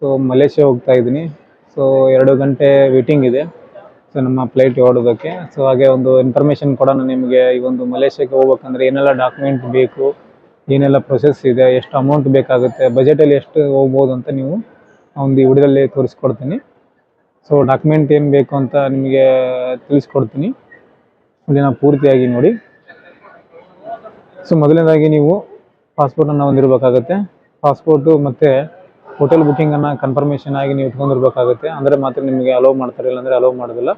So Malaysia ಹೋಗ್ತಾ ಇದ್ದೀನಿ. So ಎರಡು ಗಂಟೆ ವೇಟಿಂಗ್ ಇದೆ. ಸೊ ನಮ್ಮ ಫ್ಲೈಟ್ ಹೊರಡೋದಕ್ಕೆ ಸೊ ಹಾಗೆ ಒಂದು ಇನ್ಫಾರ್ಮೇಷನ್ ಕೊಡೋಣ ನಿಮಗೆ ಈ ಒಂದು ಮಲೇಷ್ಯಾಕ್ಕೆ ಹೋಗ್ಬೇಕಂದ್ರೆ ಏನೆಲ್ಲ ಡಾಕ್ಯುಮೆಂಟ್ ಬೇಕು, ಏನೆಲ್ಲ ಪ್ರೊಸೆಸ್ ಇದೆ, ಎಷ್ಟು ಅಮೌಂಟ್ ಬೇಕಾಗುತ್ತೆ ಬಜೆಟಲ್ಲಿ ಎಷ್ಟು ಹೋಗ್ಬೋದು ಅಂತ ನೀವು ಒಂದು ಈ ತೋರಿಸ್ಕೊಡ್ತೀನಿ. ಸೊ ಡಾಕ್ಯುಮೆಂಟ್ ಏನು ಬೇಕು ಅಂತ ನಿಮಗೆ ತಿಳಿಸ್ಕೊಡ್ತೀನಿ. ವಿಡಿಯೋನ ಪೂರ್ತಿಯಾಗಿ ನೋಡಿ. ಸೊ ಮೊದಲನೇದಾಗಿ ನೀವು ಪಾಸ್ಪೋರ್ಟನ್ನು ಹೊಂದಿರಬೇಕಾಗತ್ತೆ. ಪಾಸ್ಪೋರ್ಟು ಮತ್ತು ಹೋಟೆಲ್ ಬುಕ್ಕಿಂಗನ್ನು ಕನ್ಫರ್ಮೇಷನ್ ಆಗಿ ನೀವು ಇಟ್ಕೊಂಡಿರ್ಬೇಕಾಗುತ್ತೆ. ಅಂದರೆ ಮಾತ್ರ ನಿಮಗೆ ಅಲೋ ಮಾಡ್ತಾರೆ, ಇಲ್ಲಾಂದರೆ ಅಲೋ ಮಾಡೋದಿಲ್ಲ.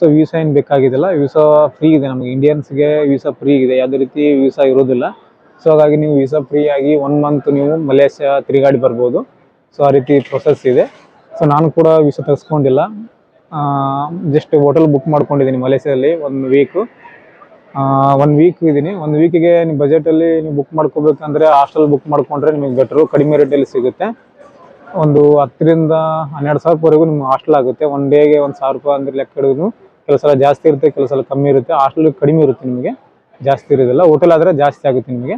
ಸೊ ವೀಸಾ ಏನು ಬೇಕಾಗಿದ್ದಿಲ್ಲ. ವೀಸಾ ಫ್ರೀ ಇದೆ. ನಮಗೆ ಇಂಡಿಯನ್ಸ್ಗೆ ವೀಸಾ ಫ್ರೀ ಇದೆ. ಯಾವುದೇ ರೀತಿ ವೀಸಾ ಇರೋದಿಲ್ಲ. ಸೊ ಹಾಗಾಗಿ ನೀವು ವೀಸಾ ಫ್ರೀ ಆಗಿ ಒನ್ ಮಂತ್ ನೀವು ಮಲೇಷ್ಯಾ ತಿರುಗಾಡಿ ಬರ್ಬೋದು. ಸೊ ಆ ರೀತಿ ಪ್ರೊಸೆಸ್ ಇದೆ. ಸೊ ನಾನು ಕೂಡ ವೀಸಾ ತೆಗೆಸ್ಕೊಂಡಿಲ್ಲ. ಜಸ್ಟ್ ಹೋಟೆಲ್ ಬುಕ್ ಮಾಡ್ಕೊಂಡಿದ್ದೀನಿ ಮಲೇಷ್ಯಾದಲ್ಲಿ ಒಂದು ವೀಕು ಒನ್ ವೀಕ್ ಇದ್ದೀನಿ ಒಂದು ವೀಕಿಗೆ ನಿಮ್ಮ ಬಜೆಟಲ್ಲಿ ನೀವು ಬುಕ್ ಮಾಡ್ಕೋಬೇಕಂದ್ರೆ ಹಾಸ್ಟೆಲ್ ಬುಕ್ ಮಾಡ್ಕೊಂಡ್ರೆ ನಿಮಗೆ ಬೆಟ್ರು ಕಡಿಮೆ ರೇಟಲ್ಲಿ ಸಿಗುತ್ತೆ. ಒಂದು ಹತ್ತರಿಂದ ಹನ್ನೆರಡು ಸಾವಿರವರೆಗೂ ನಿಮ್ಗೆ ಹಾಸ್ಟೆಲ್ ಆಗುತ್ತೆ. ಒನ್ ಡೇಗೆ ಒಂದು ಸಾವಿರ ರೂಪಾಯಿ ಅಂದ್ರೆ ಲೆಕ್ಕ ಹಿಡಿದು ಕೆಲವು ಸಲ ಜಾಸ್ತಿ ಇರುತ್ತೆ ಕೆಲವು ಸಲ ಕಮ್ಮಿ ಇರುತ್ತೆ. ಹಾಸ್ಟೆಲ್ ಕಡಿಮೆ ಇರುತ್ತೆ ನಿಮಗೆ, ಜಾಸ್ತಿ ಇರೋದಿಲ್ಲ. ಹೋಟೆಲ್ ಆದರೆ ಜಾಸ್ತಿ ಆಗುತ್ತೆ ನಿಮಗೆ.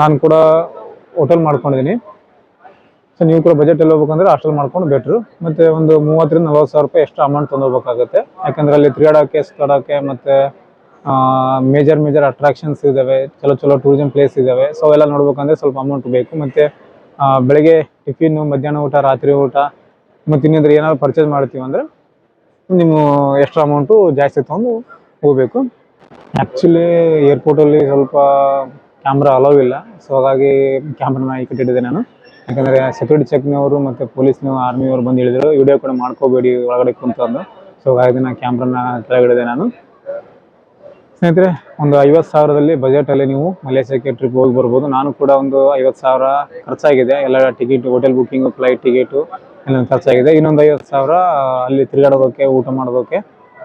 ನಾನು ಕೂಡ ಹೋಟೆಲ್ ಮಾಡ್ಕೊಂಡಿದ್ದೀನಿ. ಸೊ ನೀವು ಕೂಡ ಬಜೆಟ್ ಬಜೆಟಲ್ಲಿ ಹೋಗ್ಬೇಕಂದ್ರೆ ಹಾಸ್ಟೆಲ್ ಮಾಡ್ಕೊಂಡು ಬೆಟ್ರು ಮತ್ತು ಒಂದು ಮೂವತ್ತರಿಂದ ನಲ್ವತ್ತು ಸಾವಿರ ರೂಪಾಯಿ ಎಷ್ಟು ಅಮೌಂಟ್ ತೊಗೊಂಡೋಗ್ಬೇಕಾಗುತ್ತೆ ಯಾಕಂದರೆ ಅಲ್ಲಿ ತಿರುಗಾಡೋಕ್ಕೆ ಸುತ್ತಾಡೋಕ್ಕೆ ಮತ್ತು ಮೇಜರ್ ಮೇಜರ್ ಅಟ್ರಾಕ್ಷನ್ಸ್ ಇದ್ದಾವೆ. ಚಲೋ ಚಲೋ ಟೂರಿಸಮ್ ಪ್ಲೇಸ್ ಇದ್ದಾವೆ. ಸೊ ಎಲ್ಲ ನೋಡ್ಬೇಕಂದ್ರೆ ಸ್ವಲ್ಪ ಅಮೌಂಟ್ ಬೇಕು. ಮತ್ತು ಬೆಳಗ್ಗೆ ಟಿಫಿನ್ನು ಮಧ್ಯಾಹ್ನ ಊಟ, ರಾತ್ರಿ ಊಟ, ಮತ್ತು ಇನ್ನೊಂದ್ರೆ ಏನಾದ್ರು ಪರ್ಚೇಸ್ ಮಾಡ್ತೀವಿ ಅಂದರೆ ನೀವು ಎಕ್ಸ್ಟ್ರಾ ಅಮೌಂಟು ಜಾಸ್ತಿ ತೊಗೊಂಡು ಹೋಗಬೇಕು. ಆ್ಯಕ್ಚುಲಿ ಏರ್ಪೋರ್ಟಲ್ಲಿ ಸ್ವಲ್ಪ ಕ್ಯಾಮ್ರಾ ಅಲೌ ಇಲ್ಲ. ಸೊ ಹಾಗಾಗಿ ಕ್ಯಾಮ್ರಾನ ಈ ನಾನು. ಯಾಕಂದರೆ ಸೆಕ್ಯೂರಿಟಿ ಚೆಕ್ನವರು ಮತ್ತು ಪೊಲೀಸ್ನವರು ಆರ್ಮಿಯವರು ಬಂದು ಹೇಳಿದರು. ವಿಡಿಯೋ ಕೂಡ ಮಾಡ್ಕೋಬೇಡಿ, ಒಳಗಡೆ ಕುಂತಂದು ಸೊ ಹಾಗಾಗಿ ನಾನು ಕ್ಯಾಮ್ರಾನ ಕೆಳಗಿಡಿದೆ ನಾನು. ಸ್ನೇಹಿತರೆ, ಒಂದು ಐವತ್ತು ಸಾವಿರದಲ್ಲಿ ಬಜೆಟಲ್ಲಿ ನೀವು ಮಲೇಷ್ಯಾಕ್ಕೆ ಟ್ರಿಪ್ ಹೋಗಿ ಬರ್ಬೋದು. ನಾನು ಕೂಡ ಒಂದು ಐವತ್ತು ಸಾವಿರ ಖರ್ಚಾಗಿದೆ. ಎಲ್ಲ ticket hotel booking flight ticket ಎಲ್ಲ ಖರ್ಚಾಗಿದೆ. ಇನ್ನೊಂದು ಐವತ್ತು ಸಾವಿರ ಅಲ್ಲಿ ತಿರುಗಾಡೋದಕ್ಕೆ, ಊಟ ಮಾಡೋದಕ್ಕೆ,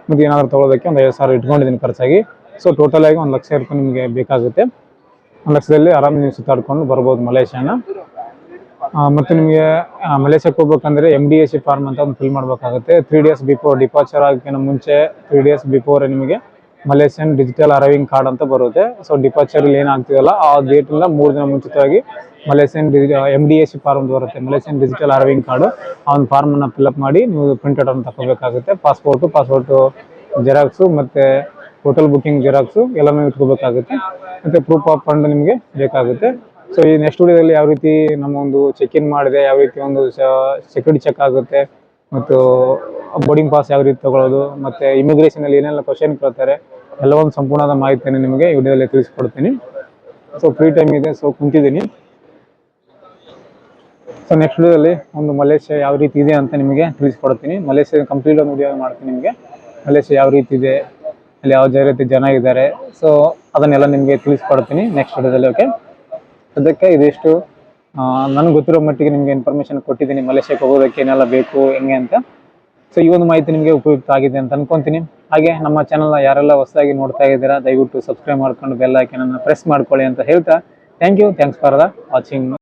ಮತ್ತು ಏನಾದರೂ ತೊಗೊಳೋದಕ್ಕೆ ಒಂದು ಐವತ್ತು ಸಾವಿರ ಇಟ್ಕೊಂಡಿದ್ದೀನಿ ಖರ್ಚಾಗಿ. ಸೊ ಟೋಟಲ್ ಆಗಿ ಒಂದು ಲಕ್ಷ ರೂಪಾಯಿ ನಿಮಗೆ ಬೇಕಾಗುತ್ತೆ. ಒಂದು ಲಕ್ಷದಲ್ಲಿ ಆರಾಮ್ ನೀವು ಸುತ್ತಾಡ್ಕೊಂಡು ಬರ್ಬೋದು ಮಲೇಷ್ಯಾನ ಮತ್ತು ನಿಮಗೆ ಮಲೇಷ್ಯಾಕ್ಕೆ ಹೋಗ್ಬೇಕಂದ್ರೆ M D S C form ಅಂತ ಒಂದು ಫಿಲ್ ಮಾಡಬೇಕಾಗುತ್ತೆ. ತ್ರೀ ಡೇಸ್ ಬಿಫೋರ್ ಡಿಪಾರ್ಚರ್ ಆಗೋಕ್ಕಿಂತ ಮುಂಚೆ ತ್ರೀ ಡೇಸ್ ಬಿಫೋರ್ ನಿಮಗೆ ಮಲೇಷಿಯನ್ ಡಿಜಿಟಲ್ ಅರೈವಿಂಗ್ ಕಾರ್ಡ್ ಅಂತ ಬರುತ್ತೆ. ಸೊ ಡಿಪಾರ್ಚರ್ ಏನಾಗ್ತಿದಲ್ಲ ಆ ಡೇಟಿಂದ ಮೂರು ದಿನ ಮುಂಚಿತವಾಗಿ Malaysian M D C form ಬರುತ್ತೆ. ಮಲೇಷಿಯನ್ ಡಿಜಿಟಲ್ ಅರೈವಿಂಗ್ ಕಾರ್ಡು ಒಂದು ಫಾರ್ಮನ್ನು ಫಿಲ್ಅಪ್ ಮಾಡಿ ನೀವು ಪ್ರಿಂಟೆಡ್ ಅನ್ನು ತಗೋಬೇಕಾಗುತ್ತೆ. ಪಾಸ್ಪೋರ್ಟು ಪಾಸ್ಪೋರ್ಟು ಜೆರಾಕ್ಸು ಮತ್ತು ಹೋಟೆಲ್ ಬುಕ್ಕಿಂಗ್ ಜೆರಾಕ್ಸು ಎಲ್ಲನೂ ಇಟ್ಕೋಬೇಕಾಗುತ್ತೆ. ಮತ್ತು ಪ್ರೂಫ್ ಆಫ್ ಫಂಡ್ ನಿಮಗೆ ಬೇಕಾಗುತ್ತೆ. ಸೊ ಈ ನೆಕ್ಸ್ಟ್ ವಿಡಿಯೋದಲ್ಲಿ ಯಾವ ರೀತಿ ನಮ್ಮ ಒಂದು ಚೆಕ್ ಇನ್ ಮಾಡಿದೆ, ಯಾವ ರೀತಿ ಒಂದು ಸೆಕ್ಯೂರಿಟಿ ಚೆಕ್ ಆಗುತ್ತೆ, ಮತ್ತು ಬೋರ್ಡಿಂಗ್ ಪಾಸ್ ಯಾವ ರೀತಿ ತಗೊಳ್ಳೋದು ಮತ್ತು ಇಮಿಗ್ರೇಷನಲ್ಲಿ ಏನೆಲ್ಲ ಕ್ವಶನ್ ಕೇಳ್ತಾರೆ ಎಲ್ಲ ಸಂಪೂರ್ಣದ ಮಾಹಿತಿಯನ್ನು ನಿಮಗೆ ವಿಡಿಯೋದಲ್ಲಿ ತಿಳಿಸ್ಕೊಡ್ತೀನಿ. ಸೊ ಫ್ರೀ ಟೈಮ್ ಇದೆ ಸೊ ಕುಂತಿದ್ದೀನಿ. ಸೊ ನೆಕ್ಸ್ಟ್ ವಿಡಿಯೋದಲ್ಲಿ ಒಂದು ಮಲೇಷ್ಯಾ ಯಾವ ರೀತಿ ಇದೆ ಅಂತ ನಿಮಗೆ ತಿಳಿಸ್ಕೊಡ್ತೀನಿ. ಮಲೇಷ್ಯಾ ಕಂಪ್ಲೀಟ್ ಒಂದು ವಿಡಿಯೋ ಮಾಡ್ತೀನಿ ನಿಮಗೆ. ಮಲೇಷ್ಯಾ ಯಾವ ರೀತಿ ಇದೆ, ಅಲ್ಲಿ ಯಾವ ರೀತಿ ಜನ ಇದ್ದಾರೆ. ಸೊ ಅದನ್ನೆಲ್ಲ ನಿಮಗೆ ತಿಳಿಸ್ಕೊಡ್ತೀನಿ ನೆಕ್ಸ್ಟ್ ವಿಡಿಯೋದಲ್ಲಿ ಓಕೆ ಅದಕ್ಕೆ ಇದಿಷ್ಟು. ನನಗೆ ಗೊತ್ತಿರೋ ಮಟ್ಟಿಗೆ ನಿಮಗೆ ಇನ್ಫಾರ್ಮೇಷನ್ ಕೊಟ್ಟಿದ್ದೀನಿ ಮಲೇಷ್ಯಾಕ್ಕೆ ಹೋಗೋದಕ್ಕೆ ಏನೆಲ್ಲ ಬೇಕು, ಹೆಂಗೆ ಅಂತ. ಸೊ ಈ ಒಂದು ಮಾಹಿತಿ ನಿಮಗೆ ಉಪಯುಕ್ತ ಆಗಿದೆ ಅಂತ ಅನ್ಕೊಂತೀನಿ. ಹಾಗೆ ನಮ್ಮ ಚಾನಲ್ನ ಯಾರೆಲ್ಲ ಹೊಸದಾಗಿ ನೋಡ್ತಾ ಇದ್ದೀರಾ, ದಯವಿಟ್ಟು ಸಬ್ಸ್ಕ್ರೈಬ್ ಮಾಡ್ಕೊಂಡು ಬೆಲ್ ಐಕನನ್ನು ಪ್ರೆಸ್ ಮಾಡ್ಕೊಳ್ಳಿ ಅಂತ ಹೇಳ್ತಾ thank you thanks for the watching